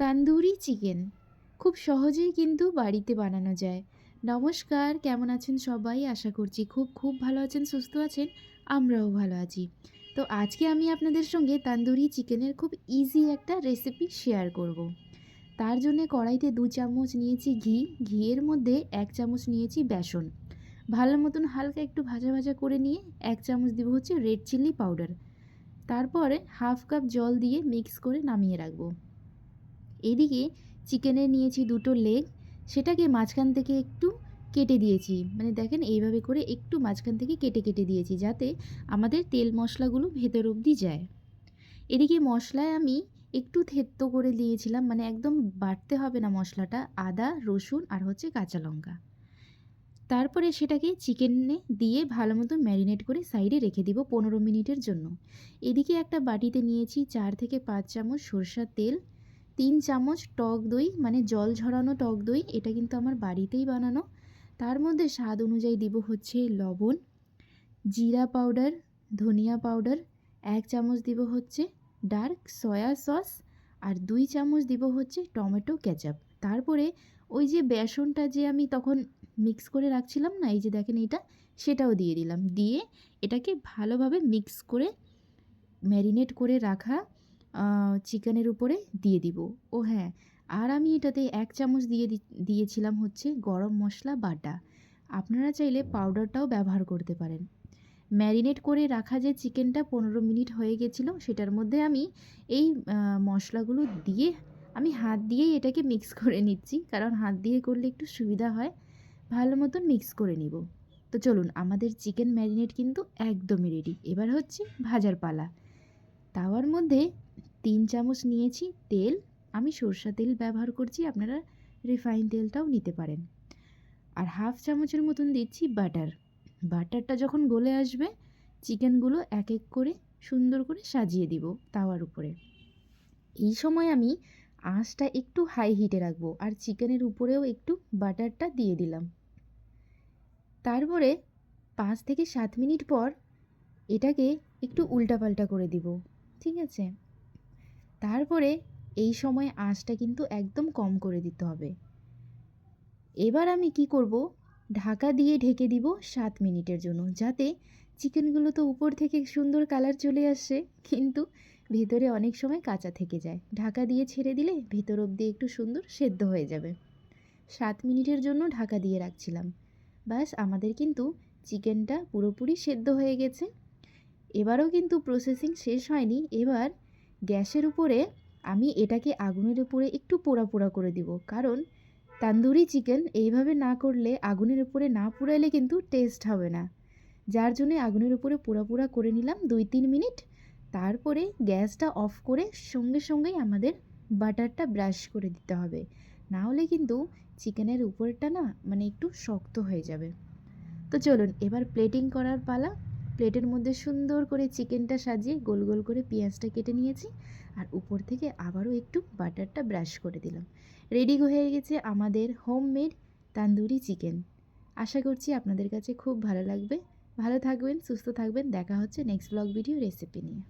Tandoori chicken. খুব সহজেই কিন্তু বাড়িতে বানানো যায়। নমস্কার, কেমন আছেন সবাই? আশা করছি খুব খুব ভালো আছেন, সুস্থ আছেন, আমরাও ভালো আছি। তো আজকে আমি আপনাদের সঙ্গে তান্দুরি চিকেনের খুব ইজি একটা রেসিপি শেয়ার করব। তার জন্য কড়াইতে দু চামচ নিয়েছি ঘি। ঘিয়ের মধ্যে এক চামচ নিয়েছি বেসন। ভালো মতন হালকা একটু ভাজা ভাজা করে নিয়ে এক চামচ দিব হচ্ছে রেড চিলি পাউডার তারপরে হাফ কাপ জল দিয়ে মিক্স করে নামিয়ে রাখব। এদিকে চিকেনের নিয়েছি দুটো লেগ, সেটাকে মাঝখান থেকে একটু কেটে দিয়েছি। মানে দেখেন এইভাবে করে একটু মাঝখান থেকে কেটে কেটে দিয়েছি যাতে আমাদের তেল মশলাগুলো ভেতর অবধি যায়। এদিকে মশলায় আমি একটু থেত্তো করে দিয়েছিলাম মানে একদম বাটতে হবে না মশলাটা, আদা, রসুন আর হচ্ছে কাঁচা লঙ্কা। তারপরে সেটাকে চিকেনে দিয়ে ভালো মতো ম্যারিনেট করে সাইডে রেখে দিব পনেরো মিনিটের জন্য। এদিকে একটা বাটিতে নিয়েছি চার থেকে পাঁচ চামচ সরষার তেল তিন চামচ টক দই মানে জল ঝরানো টক দই, এটা কিন্তু আমার বাড়িতেই বানানো। তার মধ্যে স্বাদ অনুযায়ী দিব হচ্ছে লবণ, জিরা পাউডার, ধনিয়া পাউডার, এক চামচ দিব হচ্ছে ডার্ক সয়া সস, আর দুই চামচ দিব হচ্ছে টমেটো কেচাপ। তারপরে ওই যে বেসনটা যে আমি তখন মিক্স করে রাখছিলাম না, এই যে দেখেন এটা সেটাও দিয়ে দিলাম। দিয়ে এটাকে ভালোভাবে মিক্স করে ম্যারিনেট করে রাখা চিকেনের উপরে দিয়ে দিব। ও হ্যাঁ আর আমি এটাতে এক চামচ দিয়ে দিয়েছিলাম হচ্ছে গরম মশলা বাটা। আপনারা চাইলে পাউডারটাও ব্যবহার করতে পারেন। ম্যারিনেট করে রাখা যে চিকেনটা পনেরো মিনিট হয়ে গেছিল, সেটার মধ্যে আমি এই মশলাগুলো দিয়ে আমি হাত দিয়েই এটাকে মিক্স করে নিচ্ছি। কারণ হাত দিয়ে করলে একটু সুবিধা হয়। ভালো মতন মিক্স করে নিব। তো চলুন, আমাদের চিকেন ম্যারিনেট কিন্তু একদমই রেডি। এবার হচ্ছে ভাজার পালা। তাওয়ার মধ্যে তিন চামচ নিয়েছি তেল, আমি সরষা তেল ব্যবহার করছি, আপনারা রিফাইন তেলটাও নিতে পারেন। আর হাফ চামচের মতন দিচ্ছি বাটার। বাটারটা যখন গলে আসবে, চিকেনগুলো এক এক করে সুন্দর করে সাজিয়ে দিব তাওয়ার উপরে। এই সময় আমি আঁচটা একটু হাই হিটে রাখব আর চিকেনের উপরেও একটু বাটারটা দিয়ে দিলাম। তারপরে পাঁচ থেকে সাত মিনিট পর এটাকে একটু উল্টাপাল্টা করে দিব, ঠিক আছে? তারপরে এই সময় আঁচটা কিন্তু একদম কম করে দিতে হবে। এবার আমি কি করব? ঢাকা দিয়ে ঢেকে দিব সাত মিনিটের জন্য, যাতে চিকেনগুলো তো উপর থেকে সুন্দর কালার চলে আসে, কিন্তু ভেতরে অনেক সময় কাঁচা থেকে যায়। ঢাকা দিয়ে ছেড়ে দিলে ভেতর অবধি একটু সুন্দর সেদ্ধ হয়ে যাবে। সাত মিনিটের জন্য ঢাকা দিয়ে রাখছিলাম। ব্যাস, আমাদের কিন্তু চিকেনটা পুরোপুরি সেদ্ধ হয়ে গেছে। এবারও কিন্তু প্রসেসিং শেষ হয়নি। এবার গ্যাসের উপরে আমি এটাকে আগুনের উপরে একটু পোড়া পোড়া করে দিব। কারণ তান্দুরি চিকেন এইভাবে না করলে আগুনের উপরে না পুড়াইলে কিন্তু টেস্ট হবে না। যার জন্যে আগুনের উপরে পোড়া পোড়া করে নিলাম দুই তিন মিনিট। তারপরে গ্যাসটা অফ করে সঙ্গে সঙ্গেই আমাদের বাটারটা ব্রাশ করে দিতে হবে। না হলে কিন্তু চিকেনের উপরটা না মানে একটু শক্ত হয়ে যাবে। তো চলুন, এবার প্লেটিং করার পালা। প্লেটের মধ্যে সুন্দর করে চিকেনটা সাজিয়ে গোল গোল করে পেঁয়াজটা কেটে নিয়েছি আর উপর থেকে আবারও একটু বাটারটা ব্রাশ করে দিলাম। রেডি হয়ে গেছে আমাদের হোমমেড তান্দুরি চিকেন। আশা করছি আপনাদের কাছে খুব ভালো লাগবে। ভালো থাকবেন, সুস্থ থাকবেন। দেখা হচ্ছে নেক্সট ব্লগ ভিডিও রেসিপি নিয়ে।